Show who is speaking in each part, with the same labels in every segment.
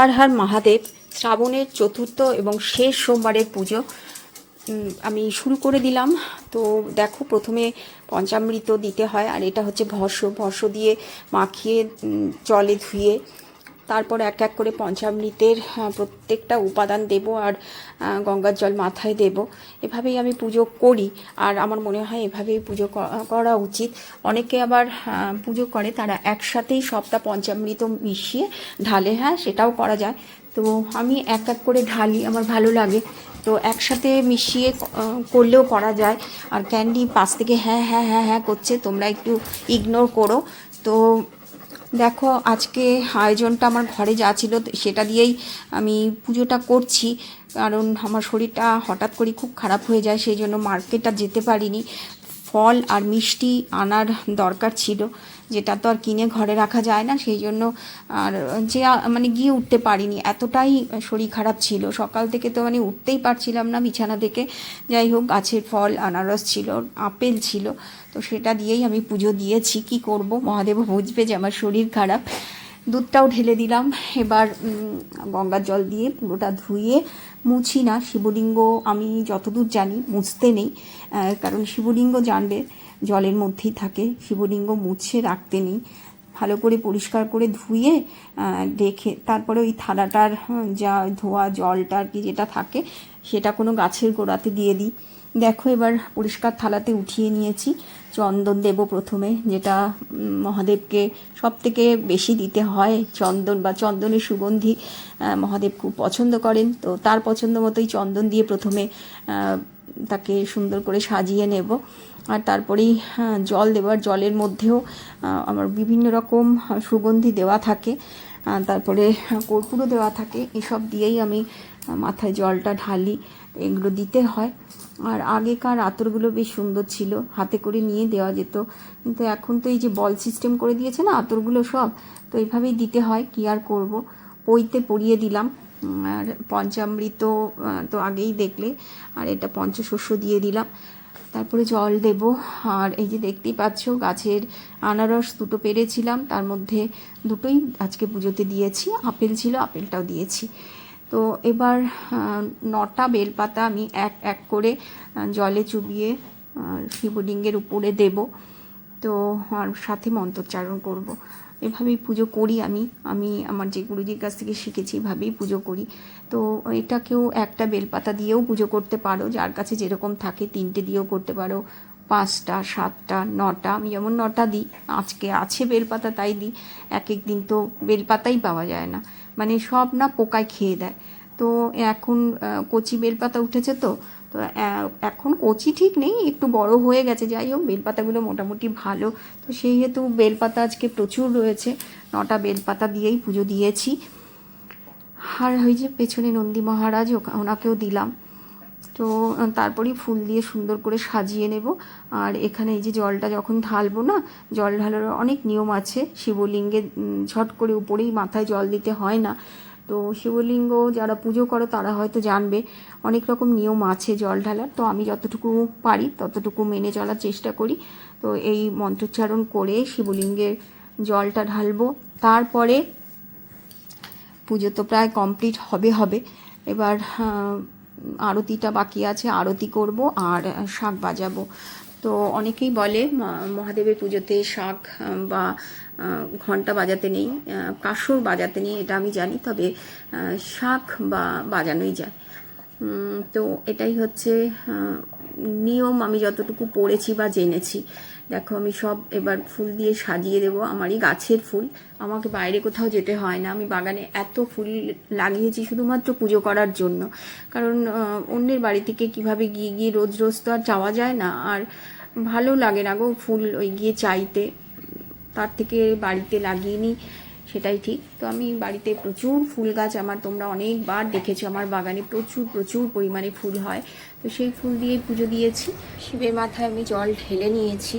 Speaker 1: হর হর মহাদেব শ্রাবণের চতুর্থ এবং শেষ সোমবারের পুজো। আমি শুরু করে দিলাম। তো দেখো, প্রথমে পঞ্চামৃত দিতে হয়, আর এটা হচ্ছে ভস্য। ভস্য দিয়ে মাখিয়ে জলে ধুয়ে তারপর এক এক করে পঞ্চামৃতের প্রত্যেকটা উপাদান দেব আর গঙ্গার জল মাথায় দেব। এভাবেই আমি পুজো করি আর আমার মনে হয় এভাবেই পুজো করা উচিত। অনেকে আবার পুজো করে তারা একসাথেই সবটা পঞ্চামৃত মিশিয়ে ঢালে হ্যাঁ সেটাও করা যায়। তো আমি এক এক করে ঢালি, আমার ভালো লাগে। তো একসাথে মিশিয়ে করলেও করা যায়। আর ক্যান্ডি পাশ থেকে হ্যাঁ হ্যাঁ হ্যাঁ হ্যাঁ করছে, তোমরা একটু ইগনোর করো। তো দেখো, আজকে আয়োজনটা আমার ঘরে যা ছিল সেটা দিয়েই আমি পুজোটা করছি। কারণ আমার শরীরটা হঠাৎ করে খুব খারাপ হয়ে যায়, সেই জন্য মার্কেট আর যেতে পারিনি। ফল আর মিষ্টি আনার দরকার ছিল, যেটা তো আর কিনে ঘরে রাখা যায় না, সেই জন্য আর যে মানে গিয়ে উঠতে পারিনি। এতটাই শরীর খারাপ ছিল। সকাল থেকে তো মানে উঠতেই পারছিলাম না বিছানা থেকে। যাই হোক, গাছের ফল, আনারস ছিল, আপেল ছিল, তো সেটা দিয়েই আমি পুজো দিয়েছি। কি করব? মহাদেব বুঝবে যে আমার শরীর খারাপ। দুধটাও ঢেলে দিলাম। এবার গঙ্গার জল দিয়ে পুরোটা ধুয়ে মুছি না। শিবলিঙ্গ আমি যতদূর জানি মুছতে নেই কারণ শিবলিঙ্গ জানবে জলের মধ্যেই থাকে। শিবলিঙ্গ মুছে রাখতে নেই। ভালো করে পরিষ্কার করে ধুয়ে রেখে তারপরে ওই থালাটার যা ধোয়া জলটা আর কি যেটা থাকে, সেটা কোনো গাছের গোড়াতে দিয়ে দিই। দেখো এবার পরিষ্কার থালাতে উঠিয়ে নিয়েছি। চন্দন দেব প্রথমে, যেটা মহাদেবকে সব থেকে বেশি দিতে হয়, চন্দন বা চন্দনের সুগন্ধি মহাদেব খুব পছন্দ করেন। তো তার পছন্দ মতোই চন্দন দিয়ে প্রথমে তাকে সুন্দর করে সাজিয়ে নেব। আর তারপরেই জল দেওয়ার জলের মধ্যেও আমার বিভিন্ন রকম সুগন্ধি দেওয়া থাকে। তারপরে কর্পূরও দেওয়া থাকে। এসব দিয়েই আমি মাথায় জলটা ঢালি, এগুলো দিতে হয়। আর আগেকার আতরগুলো বেশ সুন্দর ছিল, হাতে করে নিয়ে দেওয়া যেত। কিন্তু এখন তো এই যে বল সিস্টেম করে দিয়েছে না, আতরগুলো সব, তো এইভাবেই দিতে হয়, কি আর করব? পইতে পরিয়ে দিলাম। আর পঞ্চামৃত তো আগেই দেখলে, আর এটা পঞ্চশস্য দিয়ে দিলাম। তারপরে জল দেব। আর এই যে দেখতেই পাচ্ছ, গাছের আনারস দুটো পেরেছিলাম। তার মধ্যে দুটোই আজকে পুজোতে দিয়েছি। আপেল ছিল, আপেলটাও দিয়েছি। তো এবার নটা বেলপাতা আমি এক এক করে জলে চুবিয়ে শিবলিঙ্গের উপরে দেব। তো সাথে মন্ত্রোচ্চারণ করব। এভাবেই পুজো করি আমি। আমি আমার যে গুরুজির কাছ থেকে শিখেছি, এভাবেই পুজো করি। তো এটাকেও একটা বেলপাতা দিয়েও পুজো করতে পারো। যার কাছে যেরকম থাকে তিনটে দিয়েও করতে পারো। পাঁচটা, সাতটা, নটা, আমি যেমন নটা দিই, আজকে আছে বেলপাতা তাই দিই। এক এক দিন তো বেলপাতাই পাওয়া যায় না। মানে সব না পোকায় খেয়ে দেয়। তো এখন কচি বেলপাতা উঠেছে তো তো এখন কচি ঠিক নেই, একটু বড় হয়ে গেছে, যাই হোক, বেলপাতাগুলো মোটামুটি ভালো। তো সেই হেতু বেলপাতা আজকে প্রচুর রয়েছে, নটা বেলপাতা দিয়েই পুজো দিয়েছি। আর ওই যে পেছনে নন্দী মহারাজ ওনাকেও দিলাম। তো, তারপরেই ফুল দিয়ে সুন্দর করে সাজিয়ে নেব। আর এখানে এই যে জলটা যখন ঢালবো না, জল ঢালার অনেক নিয়ম আছে। শিবলিঙ্গে ঝট করে উপরেই মাথায় জল দিতে হয় না। তো শিবলিঙ্গ যারা পুজো করো তারা হয়তো জানবে, অনেক রকম নিয়ম আছে জল ঢালার। তো আমি যতটুকু পারি ততটুকু মেনে চলার চেষ্টা করি। তো এই মন্ত্রোচ্চারণ করে শিবলিঙ্গের জলটা ঢালবো। তারপরে পুজো তো প্রায় কমপ্লিট হবে হবে। এবার আরতিটা বাকি আছে, আরতি করব আর শাক বাজাবো। তো অনেকেই বলে মহাদেবের পুজোতে শাক বা ঘণ্টা বাজাতে নেই কাসর বাজাতে নেই, এটা আমি জানি, তবে শাক বা বাজানোই যায়। তো এটাই হচ্ছে নিয়ম আমি যতটুকু পড়েছি বা জেনেছি। দেখো, আমি সব এবার ফুল দিয়ে সাজিয়ে দেব, আমারই গাছের ফুল। আমাকে বাইরে কোথাও যেতে হয় না। আমি বাগানে এত ফুল লাগিয়েছি শুধুমাত্র পুজো করার জন্য। কারণ অন্যের বাড়ি থেকে কীভাবে গিয়ে গিয়ে রোজ রোজ তো আর যাওয়া যায় না। আর ভালো লাগে না গো ফুল ওই গিয়ে চাইতে। তার থেকে বাড়িতে লাগিয়ে নিই, সেটাই ঠিক। তো আমি বাড়িতে প্রচুর ফুল গাছ আমার, তোমরা অনেকবার দেখেছ, আমার বাগানে প্রচুর প্রচুর পরিমাণে ফুল হয়। তো সেই ফুল দিয়ে পুজো দিয়েছি। শিবের মাথায় আমি জল ঢেলে নিয়েছি।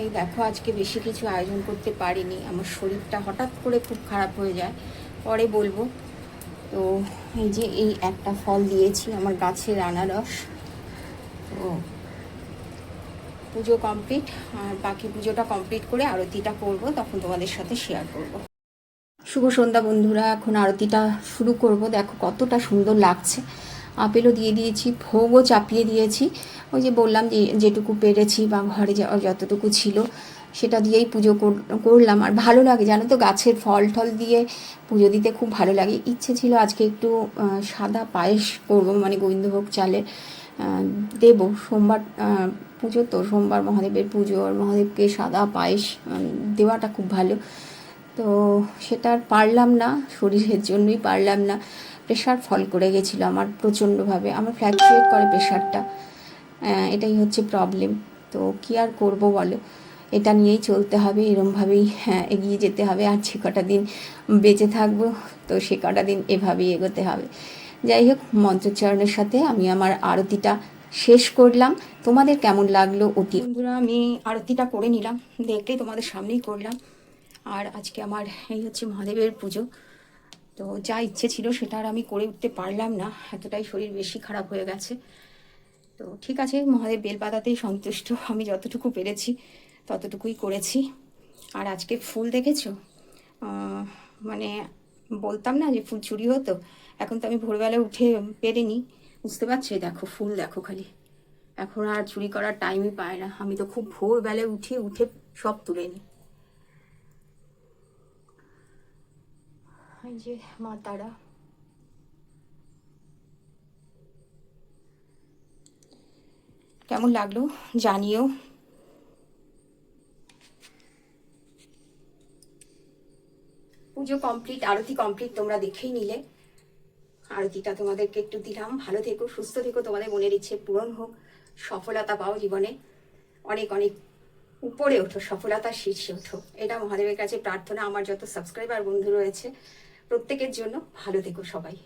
Speaker 1: এই দেখো, আজকে বেশি কিছু আয়োজন করতে পারিনি। আমার শরীরটা হঠাৎ করে খুব খারাপ হয়ে যায়। পরে বলব। তো এই যে এই একটা ফল দিয়েছি, আমার গাছের আনারস। তো পুজো কমপ্লিট, আর বাকি পুজোটা কমপ্লিট করে আরতিটা করব, তখন তোমাদের সাথে শেয়ার করব। শুভ সন্ধ্যা বন্ধুরা, এখন আরতিটা শুরু করব। দেখো কতটা সুন্দর লাগছে। আপেলও দিয়ে দিয়েছি, ভোগও চাপিয়ে দিয়েছি। ওই যে বললাম যে যেটুকু পেরেছি বা ঘরে যতটুকু ছিল, সেটা দিয়েই পুজো কর- করলাম। আর ভালো লাগে, জানো তো, গাছের ফল টল দিয়ে পুজো দিতে খুব ভালো লাগে। ইচ্ছে ছিল আজকে একটু সাদা পায়েস করব মানে গোবিন্দভোগ চালের দেব। সোমবার পুজো তো, সোমবার মহাদেবের পুজো, আর মহাদেবকে সাদা পায়েস দেওয়াটা খুব ভালো। তো সেটা আর পারলাম না, শরীরের জন্যই পারলাম না। প্রেশার ফল করে গেছিল আমার প্রচণ্ডভাবে। আমার ফ্ল্যাকচুয়েট করে প্রেশারটা। এটাই হচ্ছে প্রবলেম তো কী আর করব বলো? এটা নিয়েই চলতে হবে, এরমভাবেই হ্যাঁ এগিয়ে যেতে হবে। আর যে কটা দিন বেঁচে থাকব, তো সে কটা দিন এভাবেই এগোতে হবে। যাই হোক, মন্ত্রোচ্চারণের সাথে আমি আমার আরতিটা শেষ করলাম। তোমাদের কেমন লাগল অতি বন্ধুরা, আমি আরতিটা করে নিলাম। দেখলেই তোমাদের সামনেই করলাম। আর আজকে আমার এই হচ্ছে মহাদেবের পুজো। তো যা ইচ্ছে ছিল সেটা আর আমি করে উঠতে পারলাম না। এতটাই শরীর বেশি খারাপ হয়ে গেছে। তো ঠিক আছে, মহাদেব বেলপাতাতেই সন্তুষ্ট। আমি যতটুকু পেরেছি ততটুকুই করেছি। আর আজকে ফুল দেখেছ? মানে বলতাম না যে ফুল চুরি হতো? এখন তো আমি ভোরবেলা উঠে পেরেনি। বুঝতে পারছি? দেখো, ফুল দেখো খালি। এখন আর চুরি করার টাইমই পায় না। আমি তো খুব ভোরবেলায় উঠে উঠে সব তুলে নিই। এই যে মা তারা কেমন লাগল? জানিও। পুজো কমপ্লিট, আরতি কমপ্লিট তোমরা দেখেই নিলে। আরতিটা তোমাদেরকে একটু দিলাম। ভালো থেকো, সুস্থ থেকো, তোমাদের মনের ইচ্ছে পূরণ হোক। সফলতা পাও জীবনে। অনেক অনেক উপরে ওঠো, সফলতার শীর্ষে ওঠো। এটা মহাদেবের কাছে প্রার্থনা। আমার যত সাবস্ক্রাইবার বন্ধু রয়েছে প্রত্যেকের জন্য ভালো থেকো সবাই।